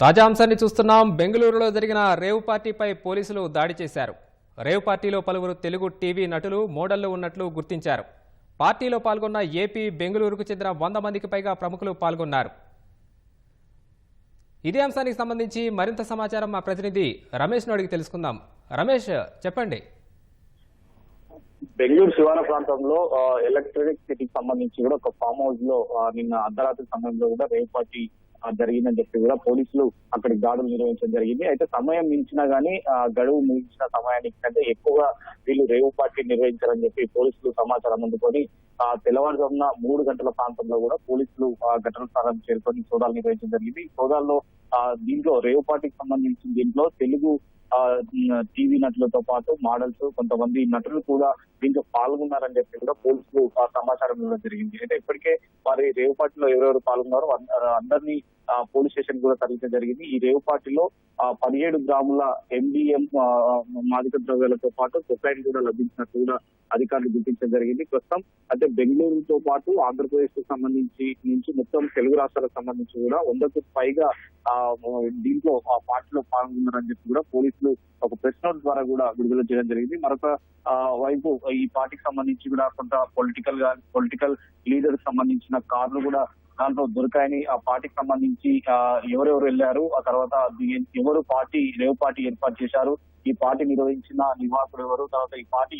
తాజా అంశాన్ని చూస్తున్నాం. బెంగళూరులో జరిగిన రేవ్ పార్టీపై పోలీసులు దాడి చేశారు. రేవ్ పార్టీలో పలువురు తెలుగు టీవీ నటులు మోడళ్ళు ఉన్నట్లు గుర్తించారు. పార్టీలో పాల్గొన్న ఏపీ బెంగళూరుకు చెందిన వంద మందికి పైగా ప్రముఖులు పాల్గొన్నారు. ఇదే అంశానికి సంబంధించి మరింత సమాచారం మా ప్రతినిధి రమేష్ను అడిగి తెలుసుకుందాం. రమేష్ చెప్పండి. బెంగళూరు శివార ప్రాంతంలో ఎలక్ట్రానిక్ సిటీకి సంబంధించి కూడా ఒక ఫామ్ హౌస్లో నిన్న అర్ధరాత్రి సమయంలో కూడా రేవ్ పార్టీ జరిగిందని చెప్పి కూడా పోలీసులు అక్కడికి దాడులు నిర్వహించడం జరిగింది. అయితే సమయం మించినా గానీ గడువు ముగించిన సమయానికి కంటే ఎక్కువగా వీళ్ళు రేవు పార్టీ నిర్వహించారని చెప్పి పోలీసులు సమాచారం అందుకొని ఆ తెల్లవారుజామున మూడు గంటల ప్రాంతంలో కూడా పోలీసులు ఘటన స్థలానికి చేరుకొని సోదాలు నిర్వహించడం జరిగింది. సోదాల్లో దీంట్లో రేవు పార్టీకి సంబంధించిన దీంట్లో తెలుగు టీవీ నటులతో పాటు మోడల్స్ కొంతమంది నటులు కూడా దీంట్లో పాల్గొన్నారని చెప్పి కూడా పోలీసులు ఆ సమాచారం ఇవ్వడం జరిగింది. అయితే ఇప్పటికే వారి రేవు ఎవరెవరు పాల్గొన్నారో అందరినీ పోలీస్ స్టేషన్ కూడా తరలించడం జరిగింది. ఈ రేవు పార్టీలో పదిహేడు గ్రాముల ఎండిఎం మాదక ద్రవ్యాలతో పాటు కొకైన్ కూడా లభించినట్టు కూడా అధికారులు గుర్తించడం జరిగింది. ప్రస్తుతం అంటే బెంగళూరుతో పాటు ఆంధ్రప్రదేశ్కు సంబంధించి నుంచి మొత్తం తెలుగు రాష్ట్రాలకు సంబంధించి కూడా వందకు పైగా ఆ దీంట్లో ఆ పార్టీలో పాల్గొన్నారని చెప్పి కూడా పోలీసులు ఒక ప్రెస్ నోట్ ద్వారా కూడా విడుదల చేయడం జరిగింది. మరొక వైపు ఈ పార్టీకి సంబంధించి కూడా కొంత పొలిటికల్గా పొలిటికల్ లీడర్ సంబంధించిన కార్లు కూడా దాంట్లో దొరికాయని ఆ పార్టీకి సంబంధించి ఎవరెవరు వెళ్ళారు ఆ తర్వాత ఎవరు పార్టీ రేవు పార్టీ ఏర్పాటు చేశారు ఈ పార్టీ నిర్వహించిన నివాసులు ఎవరు తర్వాత ఈ పార్టీ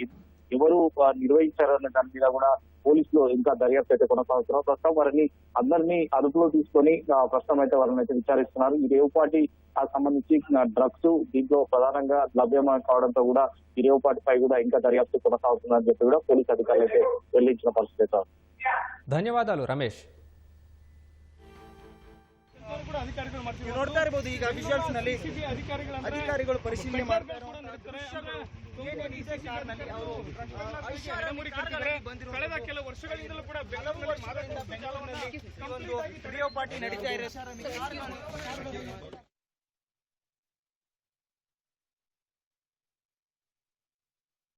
ఎవరు ఆ, నిర్వహించారు అన్న దాని మీద కూడా పోలీసులు ఇంకా దర్యాప్తు అయితే కొనసాగుతున్నారు. ప్రస్తుతం వారిని అందరినీ అదుపులో తీసుకొని ప్రస్తుతం అయితే వారిని అయితే విచారిస్తున్నారు. ఈ రేవుపాటి పార్టీ సంబంధించి డ్రగ్స్ దీంట్లో ప్రధానంగా లభ్యమా కావడంతో కూడా ఈ రేవ్ పార్టీ పై కూడా ఇంకా దర్యాప్తు కొనసాగుతుందని చెప్పి కూడా పోలీసు అధికారులు అయితే వెల్లడించిన పరిస్థితి ధన్యవాదాలు రమేష్. ನೋಡ್ತಾ ಇರಬಹುದು ಈಗ ವಿಜುವಲ್ಸ್ನಲ್ಲಿ ಅಧಿಕಾರಿಗಳು ಪರಿಶೀಲನೆ ಮಾಡ್ತಾರೆ ಕಳೆದ ಕೆಲವು ವರ್ಷಗಳಿಂದಲೂ ಕೂಡ ಬೆಂಗಳೂರಿನಲ್ಲಿ ಒಂದು ವಿಡಿಯೋ ಪಾರ್ಟಿ ನಡೀತಾ ಇದೆ.